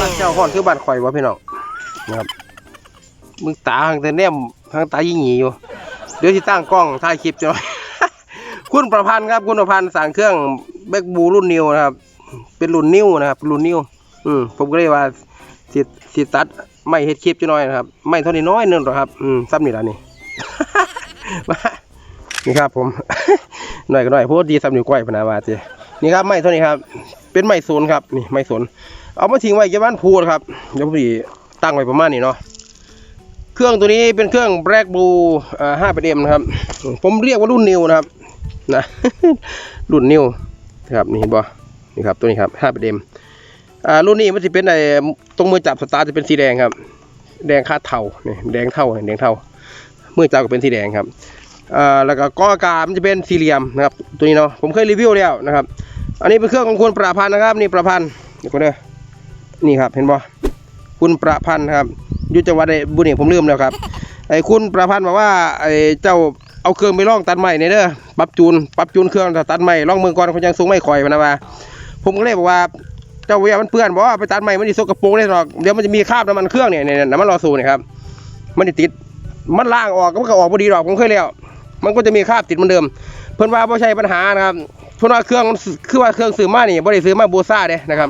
บ้านเจ้าฮ้อนคือบ้านข่อยวะพี่น้องนะครับมึงตาทางแต่แนมทางตายิ่งหยีอยู่ เดี๋ยวที่ตั้งกล้องถ่ายคลิปจะคุณประพันธ์ครับ คุณประพันธ์สั่งเครื่องแบกบูรุ่นนิวนะครับ เป็นรุ่นนิวนะครับรุ่นนิวอืมผมก็เลยว่าสิสิตัดไม่เฮ็ดคลิปจะหน่อยนะครับ ไม่เท่านี้น้อยนึงหรอกครับอืมซ้ำนี่ละนี่มานี่ครับผมหน่อยก็หน่อยเพราะว่าดีซ้ำนิ้วก้อยพนาว่าเจ นี่ครับไม่เท่านี้ครับ เป็นไม้สนครับนี่ไม้สนเอามาทิ้งไว้ที่บ้านพูดครับเดี๋ยวผมสิตั้งไว้ประมาณนี้เนาะเครื่องตัวนี้เป็นเครื่อง Black Blue อ่า5 PM นะครับ ผมเรียกว่ารุ่นนิวนะครับนะรุ่นนิวครับนี่เห็นบ่นี่ครับตัวนี้ครับ5 PM อ่ารุ่นนี้มันจะเป็นไอ้ตรงมือจับสตาร์จะเป็นสีแดงครับ แดงคาดเทาเนี่ยแดงเทาแดงเทามือจับก็เป็นสีแดงครับ อ่าแล้วก็ก้ออากาศมันจะเป็นสี่เหลี่ยมนะครับตัวนี้เนาะผมเคยรีวิวแล้วนะครับ อันนี้เป็นเครื่องของคุณประพันธ์นะครับ นี่ประพันธ์เดี๋ยวก่อนเด้อนี่ครับเห็นบ่คุณประพันธ์ครับอยุจังหวัดใดบุรีผมลืมแล้วครับไอ้คุณประพันธ์บอกว่าไอ้เจ้าเอาเครื่องไปลองตัดใหม่เนี่ยเด้อปรับจูนปรับจูนเครื่องตัดใหม่ลองเมืองก่อนเขายังสูงไม่ค่อยมานะว่า ผมก็เลยบอกว่าเจ้าเวียมันเปื้อนบอกว่าไปตัดใหม่มันจะสกปรกได้หรอกเดี๋ยวมันจะมีคราบน้ำมันเครื่องเนี่ยเนี่ยน้ำมันรอสูเนี่ยครับมันจะติดมันล่างออกมันก็ออกพอดีหรอกผมเคยแล้ว มันก็จะมีคราบติดเหมือนเดิม เพิ่นว่าบ่ใช่ปัญหานะครับเพิ่นว่าเครื่องคือว่าเครื่องซื้อมานี่บ่ได้ซื้อมาบูซ่าเด้นะครับ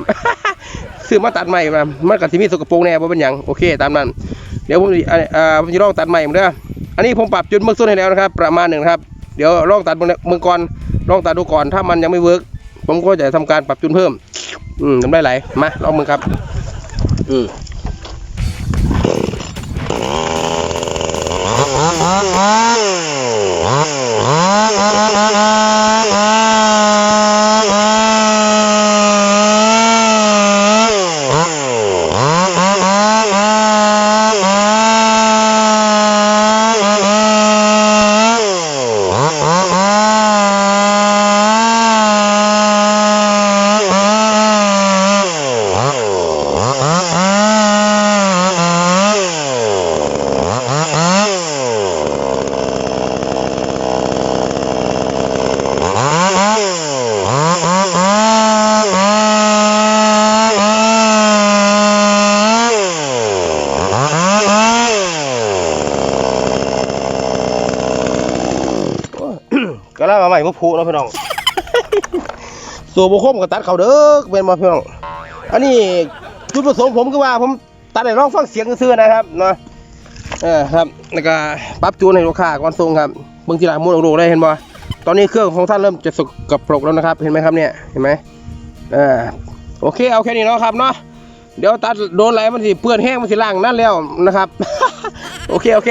ซื้อมาตัดใหม่มามันก็สิมีสกปรกแน่บ่เป็นหยังโอเคตามนั้น เดี๋ยวผมอ่าผมจะลองตัดใหม่เหมือนเด้ออันนี้ผมปรับจุดเบื้องต้นให้แล้วนะครับ ประมาณหนึ่งครับ เดี๋ยวลองตัดเมืองก่อนลองตัดดูก่อนถ้ามันยังไม่เวิร์กผมก็จะทำการปรับจุดเพิ่ม อืมทำได้ไหลายมาลองมือครับ อืม ก็ล่ามาใหม่มาพูเนาะพี่น้องส่วนบุคมกับตัดเขาเด้อเป็นมาพี่น้อง อันนี้จุดประสงค์ผมคือว่าผมตัดให้ลองฟังเสียงซื่อนะครับเนาะเออครับแล้วก็ปรับจูนให้ลูกค้าก่อนส่งครับเบิ่งทีหลังมูลโลได้เห็นบ่ตอนนี้เครื่องของท่านเริ่มจะสกปรกแล้วนะครับ เห็นไหมครับเนี่ยเห็นไหมเออโอเคเอาแค่นี้เนาะครับเนาะเดี๋ยวตัดโดนอะไรมันสิเปื้อนแห้งมันสิล่างนั่นแล้วนะครับ โอเคโอเค